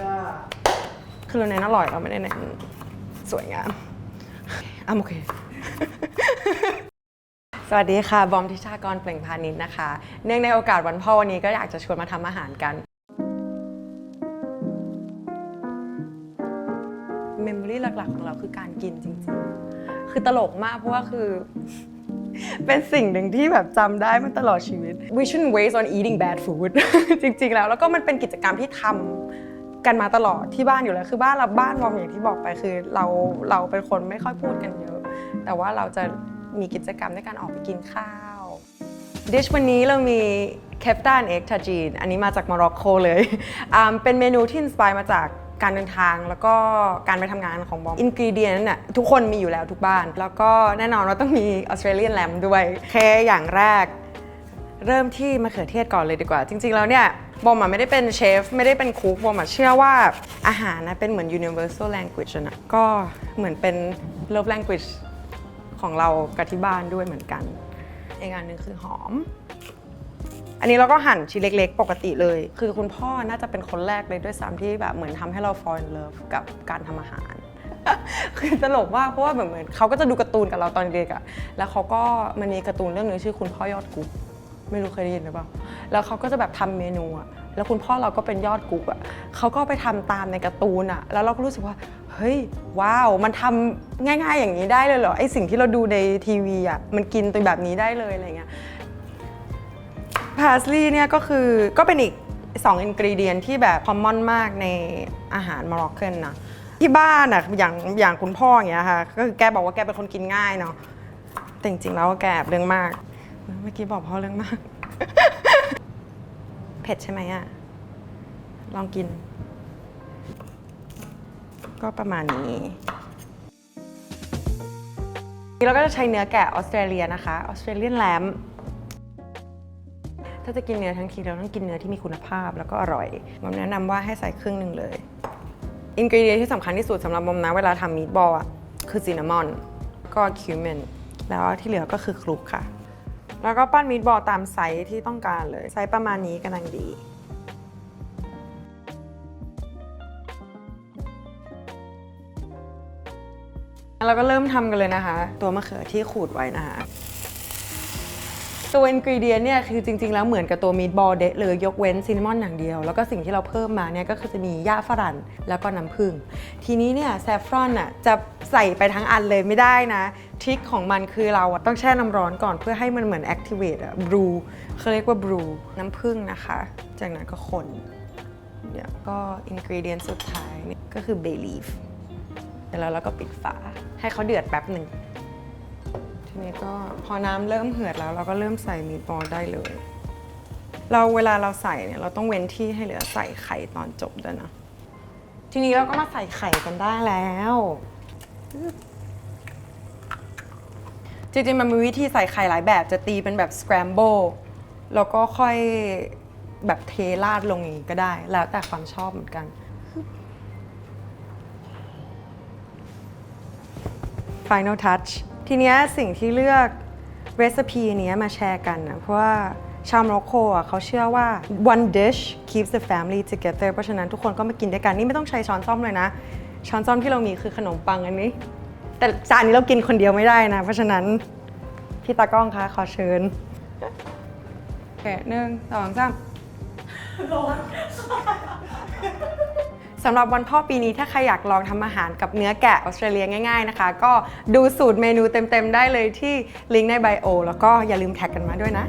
จ้าคือเราเน้นอร่อยเราไม่ได้เน้นสวยงามอะโอเค สวัสดีค่ะ บอมทิชากรเปล่งพาณิชย์นะคะ เนื่องในโอกาสวันพ่อวันนี้ก็อยากจะชวนมาทำอาหารกัน เมมโมรี่หลักๆ ของเราคือการกินจริงๆ คือตลกมากเพราะว่าคือเป็นสิ่งหนึ่งที่แบบจำได้มาตลอดชีวิต we shouldn't waste on eating bad food จริง ๆ แล้ว แล้วก็มันเป็นกิจกรรมที่ทำ กันมาตลอดที่บ้านอยู่แล้วคือบ้านเราบ้านวอมอย่างที่บอกไปคือเราเราเป็นคนไม่ค่อยพูดกันเยอะ แต่ว่าเราจะมีกิจกรรมในการออกไปกินข้าวดิชวันนี้เรามีเคปตันเอ็กทาจีนอันนี้มาจากโมร็อกโกเลยอ่าเป็นเมนูที่อินสปายมาจากการเดินทางแล้วก็การไปทำงานของบอมอินกรีเดียนน่ะทุกคนมีอยู่แล้วทุกบ้าน แล้วก็แน่นอนว่าต้องมีออสเตรเลียนแลมด้วยเคอย่างแรก เริ่มที่มะเขือเทศก่อนเลยดีกว่า จริง ๆ แล้วเนี่ยบอมอะไม่ได้เป็นเชฟ ไม่ได้เป็นคุกบอมอะเชื่อว่าอาหารนะเป็นเหมือน universal language อะนะก็เหมือนเป็น love language ของเรากับที่บ้านด้วยเหมือนกัน อีกอันหนึ่งคือหอม อันนี้เราก็หั่นชิ้นเล็ก ๆ ปกติเลย คือคุณพ่อน่าจะเป็นคนแรกเลยด้วยซ้ำที่แบบเหมือนทำให้เรา fall in love กับการทำอาหาร คือตลกมากเพราะว่าเหมือนเหมือนเขาก็จะดูการ์ตูนกับเราตอนเด็กอะแล้วเขาก็มันมีการ์ตูนเรื่องหนึงชื่อคุณพ่อยอดกุ๊ก ไม่รู้เคยได้ยินหรือเปล่า แล้วเขาก็จะแบบทำเมนูอะแล้วคุณพ่อเราก็เป็นยอดกุ๊กอะเขาก็ไปทำตามในการ์ตูนอะแล้วเราก็รู้สึกว่า เฮ้ย ว้าว มันทำง่าย ๆ อย่างนี้ได้เลยเหรอ ไอสิ่งที่เราดูในทีวีอะมันกินตัวแบบนี้ได้เลยอะไรเงี้ย พาสลีย์เนี่ยก็คือก็เป็นอีก2อินกรีเดียนที่แบบคอมมอนมากในอาหารมร็อกเกนนะที่บ้านอะอย่างอย่างคุณพ่ออย่างเงี้ยค่ะ ก็คือแกบอกว่าแกเป็นคนกินง่ายเนาะ แต่จริงๆแล้วแกแอบเรื่องมาก เมื่อกี้บอกพ่อเรื่องมาก เผ็ดใช่ไหมอะลองกิน ก็ประมาณนี้เราก็จะใช้เนื้อแกะออสเตรเลียนะคะออสเตรเลียนแลมถ้าจะกินเนื้อทั้งทีเราต้องกินเนื้อที่มีคุณภาพแล้วก็อร่อยบอมแนะนำว่าให้ใส่ครึ่งหนึ่งเลยอินกรีเดียนที่สำคัญที่สุดสำหรับบอมนะเวลาทำมีดบอลอะคือซินนามอนก็คิวเมนแล้วที่เหลือก็คือคลุกค่ะ แล้วก็ปั้นมีดบอลตามไซส์ที่ต้องการเลย ไซส์ประมาณนี้กำลังดี เราก็เริ่มทำกันเลยนะคะ ตัวมะเขือที่ขูดไว้นะคะ ตัวอินกรีเดียนเนี่ยคือจริง ๆ แล้วเหมือนกับตัวมีดบอลเดะเลยยกเว้นซินนามอนอย่างเดียว แล้วก็สิ่งที่เราเพิ่มมาเนี่ยก็คือจะมีหญ้าฝรั่นแล้วก็น้ำผึ้งทีนี้เนี่ยแซฟรอนอะจะใส่ไปทั้งอันเลยไม่ได้นะทริคของมันคือเราต้องแช่น้ำร้อนก่อนเพื่อให้มันเหมือนแอคทีเวตอะบรูเขาเรียกว่าบรูน้ำผึ้งนะคะ จากนั้นก็คนเดี๋ยวก็อินกรีเดียนสุดท้ายนี่ก็คือเบลีฟแล้วเราก็ปิดฝาให้เขาเดือดแป๊บหนึ่ง นี้ก็พอน้ำเริ่มเหือดแล้วเราก็เริ่มใส่มีดบอลได้เลย เราเวลาเราใส่เนี่ยเราต้องเว้นที่ให้เหลือใส่ไข่ตอนจบด้วยนะ ทีนี้เราก็มาใส่ไข่กันได้แล้ว จริงๆมันมีวิธีใส่ไข่หลายแบบจะตีเป็นแบบ scramble แล้วก็ค่อยแบบเทราดลงอย่างนี้ก็ได้ แล้วแต่ความชอบเหมือนกัน Final Touch ทีเนี้ยสิ่งที่เลือกเรซิปีนี้ยมาแชร์กันนะเพราะว่าชาวโมร็อกโกอะเขาเชื่อว่า one dish keeps the family together เพราะฉะนั้นทุกคนก็มากินด้วยกัน นี่ไม่ต้องใช้ช้อนซ่อมเลยนะ ช้อนซ่อมที่เรามีคือขนมปังอันนี้ แต่จานนี้เรากินคนเดียวไม่ได้นะ เพราะฉะนั้น พี่ตากล้องคะขอเชิญโอเคหนึ่งสองสาม สำหรับวันพ่อปีนี้ถ้าใครอยากลองทำอาหารกับเนื้อแกะออสเตรเลียง่ายๆนะคะ ก็ดูสูตรเมนูเต็มๆได้เลยที่ลิงก์ในไบโอแล้วก็อย่าลืมแท็กกันมาด้วยนะ